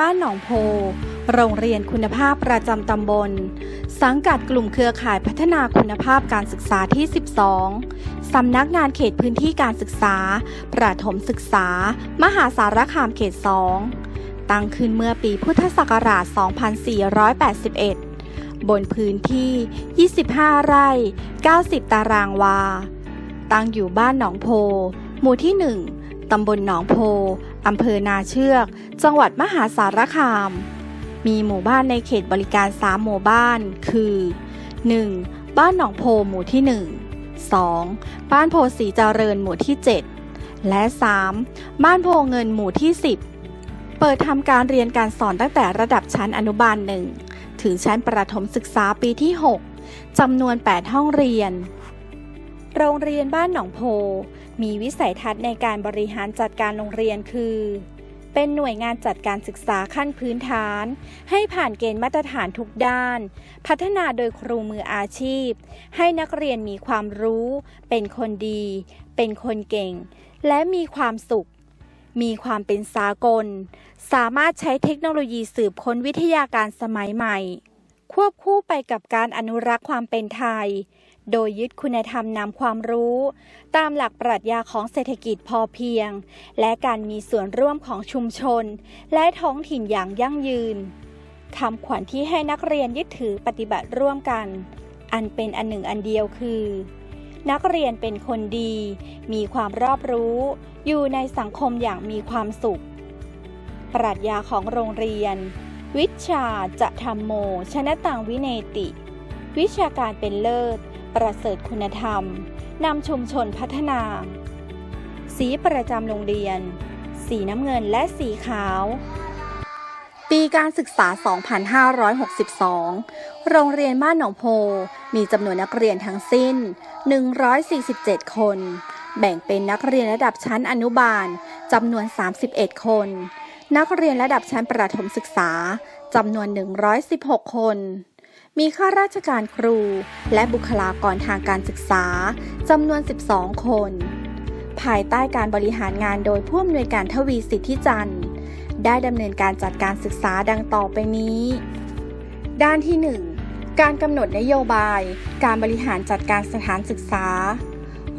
บ้านหนองโพ โรงเรียนคุณภาพประจำตำบล สังกัดกลุ่มเครือข่ายพัฒนาคุณภาพการศึกษาที่ 12 สำนักงานเขตพื้นที่การศึกษา ประถมศึกษา มหาสารคามเขต 2 ตั้งขึ้นเมื่อปีพุทธศักราช 2481 บนพื้นที่ 25 ไร่ 90 ตารางวา ตั้งอยู่บ้านหนองโพ หมู่ที่ 1ตำบลหนองโพ อำเภอนาเชือก จังหวัดมหาสารคาม มีหมู่บ้านในเขตบริการ 3 หมู่บ้าน คือ 1. บ้านหนองโพหมู่ที่ 1 2. บ้านโพสีเจริญหมู่ที่ 7 และ 3. บ้านโพเงินหมู่ที่ 10 เปิดทำการเรียนการสอนตั้งแต่ระดับชั้นอนุบาล 1 ถึงชั้นประถมศึกษาปีที่ 6จำนวน 8 ห้องเรียน โรงเรียนบ้านหนองโพ มีวิสัยทัศน์ในการบริหารจัดการโรงเรียนคือ เป็นหน่วยงานจัดการศึกษาขั้นพื้นฐาน ให้ผ่านเกณฑ์มาตรฐานทุกด้าน พัฒนาโดยครูมืออาชีพ ให้นักเรียนมีความรู้ เป็นคนดี เป็นคนเก่ง และมีความสุข มีความเป็นสากล สามารถใช้เทคโนโลยีสืบค้นวิทยาการสมัยใหม่ ควบคู่ไปกับการอนุรักษ์ความเป็นไทย โดยยึดคุณธรรมนำความรู้ ตามหลักปรัชญาของเศรษฐกิจพอเพียง และการมีส่วนร่วมของชุมชน และท้องถิ่นอย่างยั่งยืนคำขวัญที่ให้นักเรียนยึดถือปฏิบัติร่วมกัน อันเป็นอันหนึ่งอันเดียวคือ นักเรียนเป็นคนดี มีความรอบรู้ อยู่ในสังคมอย่างมีความสุข ปรัชญาของโรงเรียน วิชาจะทำโม ชนะตังวิเนติ วิชาการเป็นเลิศ ประเสริฐคุณธรรม นำชุมชนพัฒนา สีประจำโรงเรียน สีน้ำเงินและสีขาว ปีการศึกษา 2562 โรงเรียนบ้านหนองโพ มีจำนวนนักเรียนทั้งสิ้น 147 คน แบ่งเป็นนักเรียนระดับชั้นอนุบาลจำนวน 31 คน นักเรียนระดับชั้นประถมศึกษาจำนวน 116 คน มีข้าราชการครู และบุคลากรทางการศึกษาจำนวน 12 คน ภายใต้การบริหารงานโดยผู้อำนวยการทวีสิทธิจันทร์ ได้ดำเนินการจัดการศึกษาดังต่อไปนี้ ด้านที่ 1 การกำหนดนโยบาย การบริหารจัดการสถานศึกษา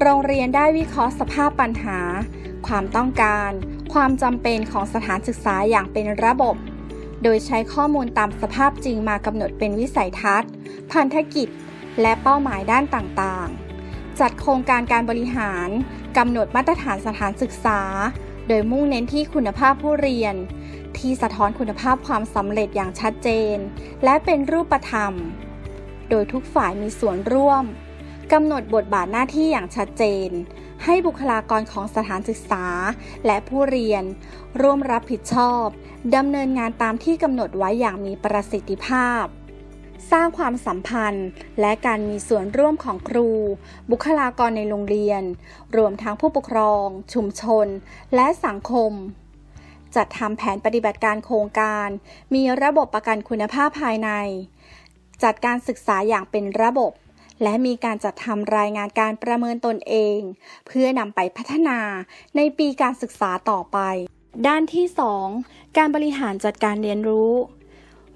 โรงเรียนได้วิเคราะห์สภาพปัญหา ความต้องการ ความจำเป็นของสถานศึกษาอย่างเป็นระบบ โดยใช้ข้อมูลตามสภาพจริงมากำหนดเป็นวิสัยทัศน์ พันธกิจ และเป้าหมายด้านต่างๆ จัดโครงการการบริหารกำหนดมาตรฐานสถานศึกษา โดยมุ่งเน้นที่คุณภาพผู้เรียน ที่สะท้อนคุณภาพความสำเร็จอย่างชัดเจน และเป็นรูปธรรม โดยทุกฝ่ายมีส่วนร่วมกำหนดบทบาทหน้าที่อย่างชัดเจน ให้บุคลากรของสถานศึกษา และผู้เรียน ร่วมรับผิดชอบดำเนินงานตามที่กำหนดไว้อย่างมีประสิทธิภาพ สร้างความสัมพันธ์ และการมีส่วนร่วมของครู บุคลากรในโรงเรียน รวมทั้งผู้ปกครอง ชุมชน และสังคมจัดทำแผนปฏิบัติการโครงการ มีระบบประกันคุณภาพภายใน จัดการศึกษาอย่างเป็นระบบ และมีการจัดทำรายงานการประเมินตนเอง เพื่อนำไปพัฒนาในปีการศึกษาต่อไป ด้านที่ 2 การบริหารจัดการเรียนรู้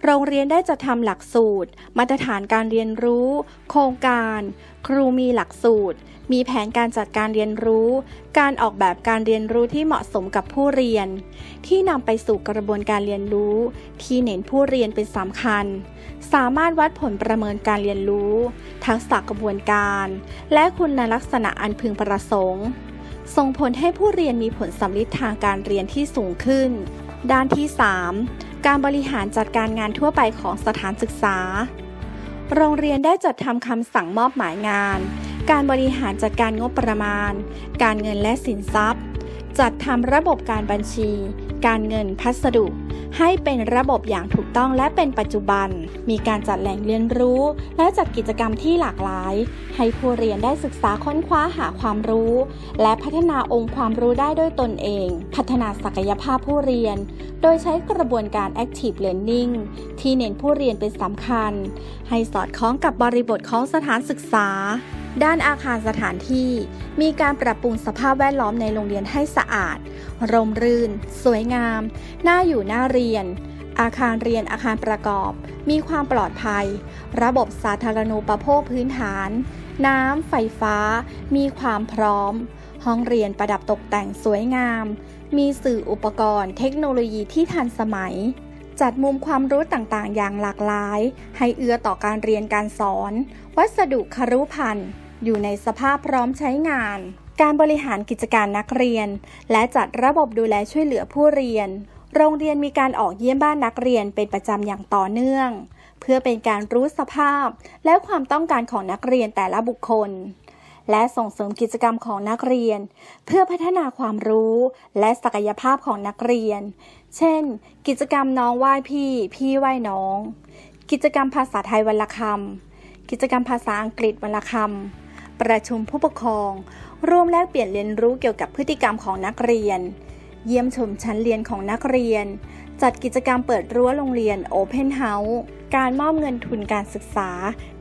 โรงเรียนได้จัดทำหลักสูตร มาตรฐานการเรียนรู้ โครงการ ครูมีหลักสูตร มีแผนการจัดการเรียนรู้ การออกแบบการเรียนรู้ที่เหมาะสมกับผู้เรียน ที่นำไปสู่กระบวนการเรียนรู้ ที่เน้นผู้เรียนเป็นสำคัญ สามารถวัดผลประเมินการเรียนรู้ ทักษะกระบวนการ และคุณลักษณะอันพึงประสงค์ส่งผลให้ผู้เรียนมีผลสำลิดทางการเรียนที่สูงขึ้น ด้านที่ 3 การบริหารจัดการงานทั่วไปของสถานศึกษา โรงเรียนได้จัดทำคำสั่งมอบหมายงาน การบริหารจัดการงบประมาณ การเงินและสินทรัพย์ จัดทำระบบการบัญชี การเงินพัสดุ ให้เป็นระบบอย่างถูกต้องและเป็นปัจจุบัน มีการจัดแหล่งเรียนรู้ และจัดกิจกรรมที่หลากหลาย ให้ผู้เรียนได้ศึกษาค้นคว้าหาความรู้ และพัฒนาองค์ความรู้ได้ด้วยตนเอง พัฒนาศักยภาพผู้เรียน โดยใช้กระบวนการ active learning ที่เน้นผู้เรียนเป็นสำคัญ ให้สอดคล้องกับบริบทของสถานศึกษา ด้านอาคารสถานที่ มีการปรับปรุงสภาพแวดล้อมในโรงเรียนให้สะอาด ร่มรื่น สวยงาม น่าอยู่น่าเรียน อาคารเรียนอาคารประกอบ มีความปลอดภัย ระบบสาธารณูปโภคพื้นฐาน น้ำ ไฟฟ้า มีความพร้อม ห้องเรียนประดับตกแต่งสวยงาม มีสื่ออุปกรณ์ เทคโนโลยีที่ทันสมัยจัดมุมความรู้ต่างๆ อย่างหลากหลาย ให้เอื้อต่อการเรียนการสอน วัสดุคารุพันธ์ อยู่ในสภาพพร้อมใช้งาน การบริหารกิจการนักเรียน และจัดระบบดูแลช่วยเหลือผู้เรียน โรงเรียนมีการออกเยี่ยมบ้านนักเรียนเป็นประจำอย่างต่อเนื่อง เพื่อเป็นการรู้สภาพ และความต้องการของนักเรียนแต่ละบุคคล และส่งเสริมกิจกรรมของนักเรียน เพื่อพัฒนาความรู้ และศักยภาพของนักเรียน เช่น กิจกรรมน้องไหว้พี่ พี่ไหว้น้อง กิจกรรมภาษาไทยวันละคำกิจกรรมภาษาอังกฤษวันละคำ ประชุมผู้ปกครองร่วมแลกเปลี่ยนเรียนรู้เกี่ยวกับพฤติกรรมของนักเรียน เยี่ยมชมชั้นเรียนของนักเรียน จัดกิจกรรมเปิดรั้วโรงเรียน Open House การมอบเงินทุนการศึกษา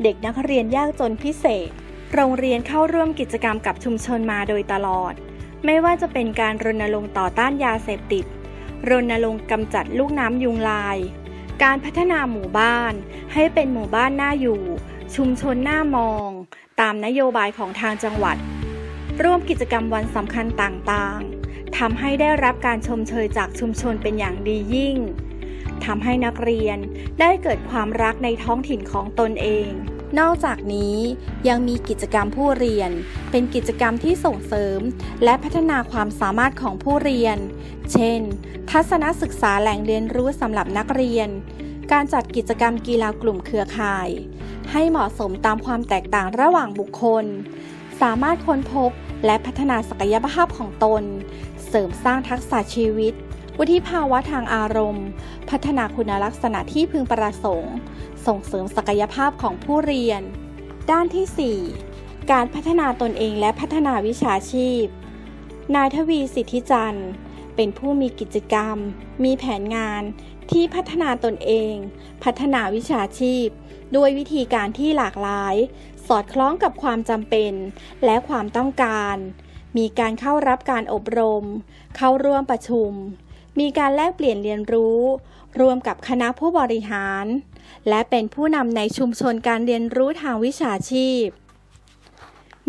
เด็กนักเรียนยากจนพิเศษ โรงเรียนเข้าร่วมกิจกรรมกับชุมชนมาโดยตลอด ไม่ว่าจะเป็นการรณรงค์ต่อต้านยาเสพติด รณรงค์กำจัดลูกน้ำยุงลาย การพัฒนาหมู่บ้าน ให้เป็นหมู่บ้านน่าอยู่ ชุมชนน่ามอง ตามนโยบายของทางจังหวัด ร่วมกิจกรรมวันสำคัญต่างๆทำให้ได้รับการชมเชยจากชุมชนเป็นอย่างดียิ่งทำให้นักเรียนได้เกิดความรักในท้องถิ่นของตนเอง นอกจากนี้ยังมีกิจกรรมผู้เรียน เป็นกิจกรรมที่ส่งเสริม และพัฒนาความสามารถของผู้เรียน เช่น ทัศนศึกษาแหล่งเรียนรู้สำหรับนักเรียน การจัดกิจกรรมกีฬากลุ่มเครือข่าย ให้เหมาะสมตามความแตกต่างระหว่างบุคคล สามารถค้นพบและพัฒนาศักยภาพของตน เสริมสร้างทักษะชีวิต วุฒิภาวะทางอารมณ์ พัฒนาคุณลักษณะที่พึงประสงค์ ส่งเสริมศักยภาพของผู้เรียน ด้านที่ 4 การพัฒนาตนเองและพัฒนาวิชาชีพ นายทวีสิทธิจันทร์ เป็นผู้มีกิจกรรม มีแผนงานที่พัฒนาตนเอง พัฒนาวิชาชีพ ด้วยวิธีการที่หลากหลาย สอดคล้องกับความจำเป็น และความต้องการ มีการเข้ารับการอบรม เข้าร่วมประชุม มีการแลกเปลี่ยนเรียนรู้ รวมกับคณะผู้บริหาร และเป็นผู้นำในชุมชนการเรียนรู้ทางวิชาชีพ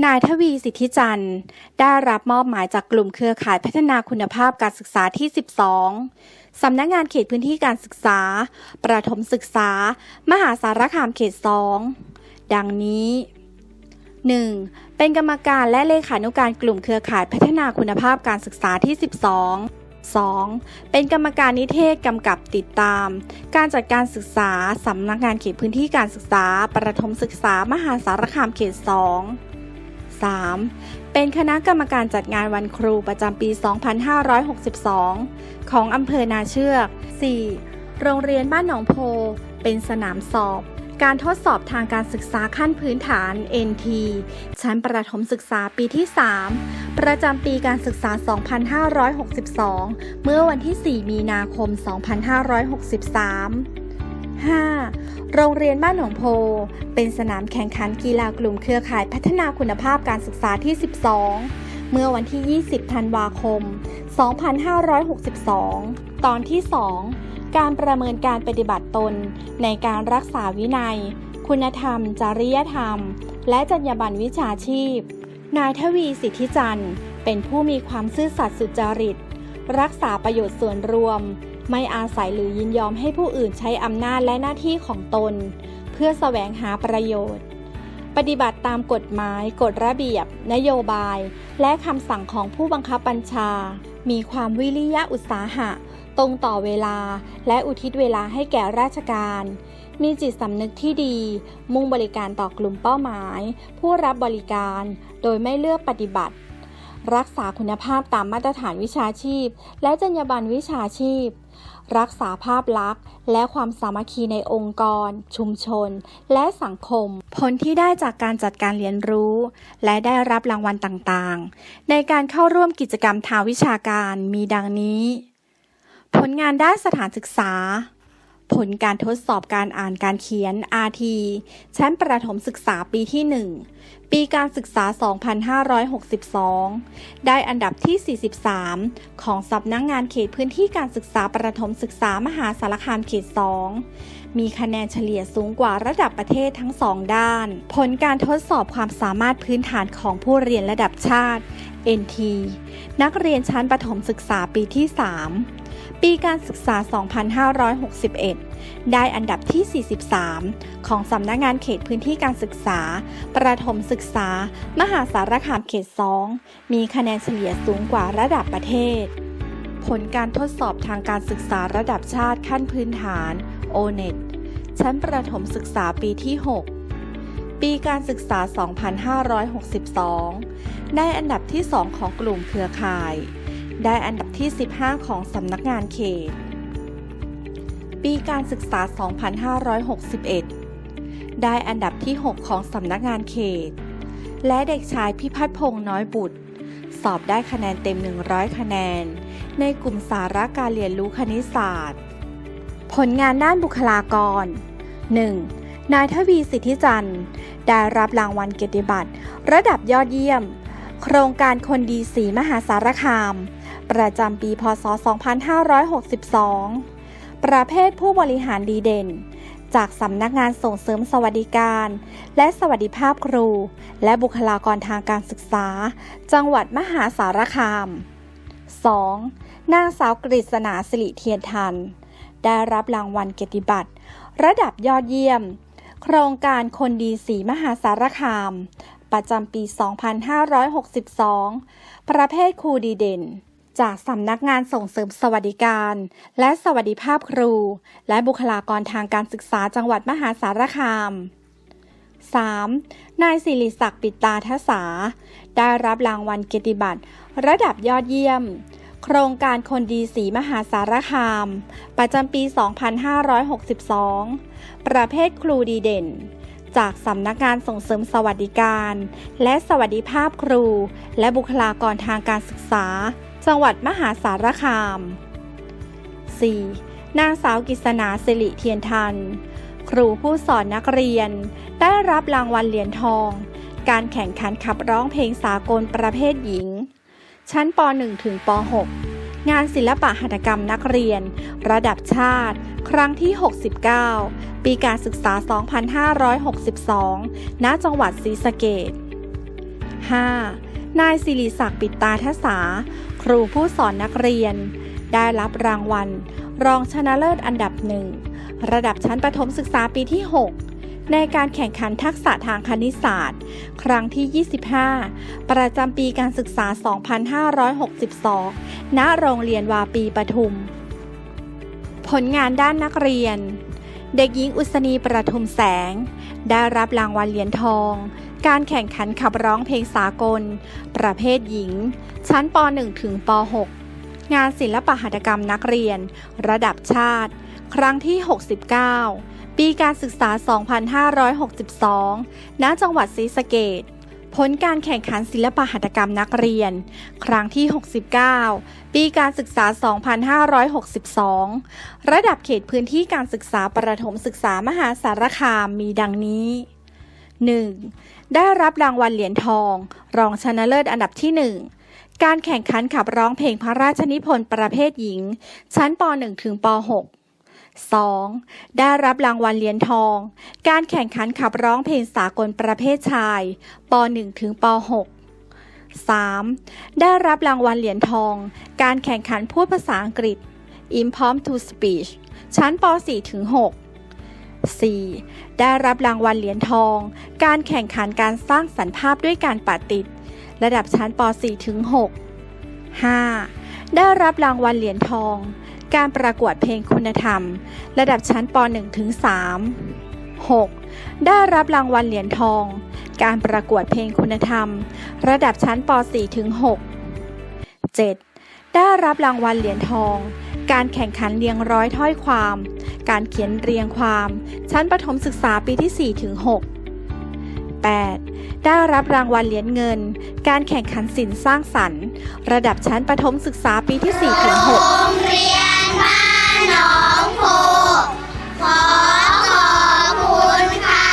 นายทวีสิทธิจันทร์ ได้รับมอบหมายจากกลุ่มเครือข่ายพัฒนาคุณภาพการศึกษาที่ 12 สำนักงานเขตพื้นที่การศึกษา ประถมศึกษา มหาสารคามเขต 2 ดังนี้ 1. เป็นกรรมการและเลขานุการกลุ่มเครือข่ายพัฒนาคุณภาพการศึกษาที่ 12 2. เป็นกรรมการนิเทศกำกับติดตาม การจัดการศึกษาสำนักงานเขตพื้นที่การศึกษา ประถมศึกษามหาสารคามเขต 2 3. เป็นคณะกรรมการจัดงานวันครูประจำปี 2562 ของอำเภอนาเชือก 4. โรงเรียนบ้านหนองโพ เป็นสนามสอบ การทดสอบทางการศึกษาขั้นพื้นฐาน NT ชั้นประถมศึกษาปีที่ 3 ประจำปีการศึกษา 2562 เมื่อวันที่ 4 มีนาคม 2563 5. โรงเรียนบ้านหนองโพ เป็นสนามแข่งขันกีฬากลุ่มเครือข่ายพัฒนาคุณภาพการศึกษาที่ 12 เมื่อวันที่ 20 ธันวาคม 2562 ตอนที่ 2 การประเมินการปฏิบัติตน ในการรักษาวินัย คุณธรรม จริยธรรม และจรรยาบรรณวิชาชีพ นายทวีสิทธิจันทร์ เป็นผู้มีความซื่อสัตย์สุจริต รักษาประโยชน์ส่วนรวม ไม่อาศัยหรือยินยอมให้ผู้อื่นใช้อำนาจและหน้าที่ของตน เพื่อแสวงหาประโยชน์ ปฏิบัติตามกฎหมาย กฎระเบียบ นโยบาย และคำสั่งของผู้บังคับบัญชา มีความวิริยะอุตสาหะ ตรงต่อเวลา และอุทิศเวลาให้แก่ราชการ มีจิตสำนึกที่ดี มุ่งบริการต่อกลุ่มเป้าหมาย ผู้รับบริการ โดยไม่เลือกปฏิบัติ รักษาคุณภาพตามมาตรฐานวิชาชีพ และจรรยาบรรณวิชาชีพ รักษาภาพลักษณ์ และความสามัคคีในองค์กร ชุมชน และสังคม ผลที่ได้จากการจัดการเรียนรู้ และได้รับรางวัลต่างๆ ในการเข้าร่วมกิจกรรมทางวิชาการมีดังนี้ ผลงานด้านสถานศึกษาผลการทดสอบการอ่านการเขียน RT ชั้นประถมศึกษาปีที่ 1 ปีการศึกษา 2562 ได้อันดับที่ 43 ของสำนักงงานเขตพื้นที่การศึกษาประถมศึกษามหาสารคามเขต 2 มีคะแนนเฉลี่ยสูงกว่าระดับประเทศทั้งสองด้าน ผลการทดสอบความสามารถพื้นฐานของผู้เรียนระดับชาติ NT นักเรียนชั้นประถมศึกษาปีที่ 3 ปีการศึกษา 2561 ได้อันดับที่ 43 ของสำนักงานเขตพื้นที่การศึกษา ประถมศึกษา มหาสารคามเขต 2 มีคะแนนเฉลี่ยสูงกว่าระดับประเทศ ผลการทดสอบทางการศึกษาระดับชาติขั้นพื้นฐาน O-NET ชั้นประถมศึกษาปีที่ 6 ปีการศึกษา 2562 ได้อันดับที่ 2 ของกลุ่มเครือข่าย ได้อันดับที่ 15 ของสำนักงานเขต ปีการศึกษา 2561 ได้อันดับที่ 6 ของสำนักงานเขต และเด็กชายพิพัฒน์พงษ์น้อยบุตร สอบได้คะแนนเต็ม 100 คะแนน ในกลุ่มสาระการเรียนรู้คณิตศาสตร์ ผลงานด้านบุคลากร 1. นายทวีสิทธิจันทร์ได้รับรางวัลเกียรติบัตร ระดับยอดเยี่ยม โครงการคนดีสีมหาสารคาม ประจำปีพศ 2562 ประเภทผู้บริหารดีเด่น จากสำนักงานส่งเสริมสวัสดิการ และสวัสดิภาพครู และบุคลากรทางการศึกษา จังหวัดมหาสารคาม 2. นางสาวกฤษณาสิริเทียนทัน ได้รับรางวัลเกียรติบัตร ระดับยอดเยี่ยม โครงการคนดีสีมหาสารคาม ประจำปี 2562 ประเภทครูดีเด่น จากสำนักงานส่งเสริมสวัสดิการ และสวัสดิภาพครู และบุคลากรทางการศึกษาจังหวัดมหาสารคาม 3. นายสิริศักดิ์ปิตาทศาได้รับรางวัลเกียรติบัตรระดับยอดเยี่ยม โครงการคนดีสีมหาสารคาม ประจำปี 2562 ประเภทครูดีเด่น จากสำนักงานส่งเสริมสวัสดิการ และสวัสดิภาพครู และบุคลากรทางการศึกษา จังหวัดมหาสารคาม 4. นางสาวกิษณาสิริเทียนทัน ครูผู้สอนนักเรียน ได้รับรางวัลเหรียญทอง การแข่งขันขับร้องเพลงสากลประเภทหญิง ชั้นป .1 ถึงป .6 งานศิลปะหัตถกรรมนักเรียน ระดับชาติ ครั้งที่ 69 ปีการศึกษา 2562 ณ จังหวัดศรีสะเกษ 5. นายสิริศักดิ์ปิตาทศา ครูผู้สอนนักเรียน ได้รับรางวัล รองชนะเลิศอันดับหนึ่งระดับชั้นประถมศึกษาปีที่ 6 ในการแข่งขันทักษะทางคณิตศาสตร์ ครั้งที่ 25 ประจำปีการศึกษา 2562 ณ โรงเรียนวาปีปทุม ผลงานด้านนักเรียน เด็กหญิงอุศนีประทุมแสง ได้รับรางวัลเหรียญทอง การแข่งขันขับร้องเพลงสากล ประเภทหญิง ชั้นป .1 ถึงป .6 งานศิลปหัตถกรรมนักเรียน ระดับชาติ ครั้งที่ 69 ปีการศึกษา 2562 ณ จังหวัดศรีสะเกษผลการแข่งขันศิลปหัตถกรรมนักเรียน ครั้งที่ 69 ปีการศึกษา 2562 ระดับเขตพื้นที่การศึกษาประถมศึกษามหาสารคามมีดังนี้ 1. ได้รับรางวัลเหรียญทอง รองชนะเลิศอันดับที่1การแข่งขันขับร้องเพลงพระราชนิพนธ์ประเภทหญิง ชั้นป .1 ถึงป .6 2. ได้รับรางวัลเหรียญทอง การแข่งขันขับร้องเพลงสากลประเภทชายป .1 ถึงป .6 3. ได้รับรางวัลเหรียญทอง การแข่งขันพูดภาษาอังกฤษ Impromptu Speech ชั้นป .4 ถึง 6 4. ได้รับรางวัลเหรียญทอง การแข่งขันการสร้างสรรค์ภาพด้วยการปะติด ระดับชั้นป .4 ถึง 6 5. ได้รับรางวัลเหรียญทอง การประกวดเพลงคุณธรรม ระดับชั้นป .1 ถึง 3 6. ได้รับรางวัลเหรียญทอง การประกวดเพลงคุณธรรม ระดับชั้นป .4 ถึง 6 7. ได้รับรางวัลเหรียญทอง การแข่งขันเรียงร้อยถ้อยความ การเขียนเรียงความ ชั้นประถมศึกษาปีที่ 4 ถึง 6 8. ได้รับรางวัลเหรียญเงิน การแข่งขันสินสร้างสรรค์ ระดับชั้นประถมศึกษาปีที่ 4 ถึง 6 โรงเรียนบ้านหนองโพขอขอบคุณค่ะ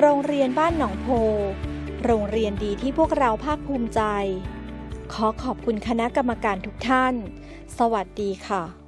โรงเรียนบ้านหนองโพ โรงเรียนดีที่พวกเราภาคภูมิใจ ขอขอบคุณคณะกรรมการทุกท่าน สวัสดีค่ะ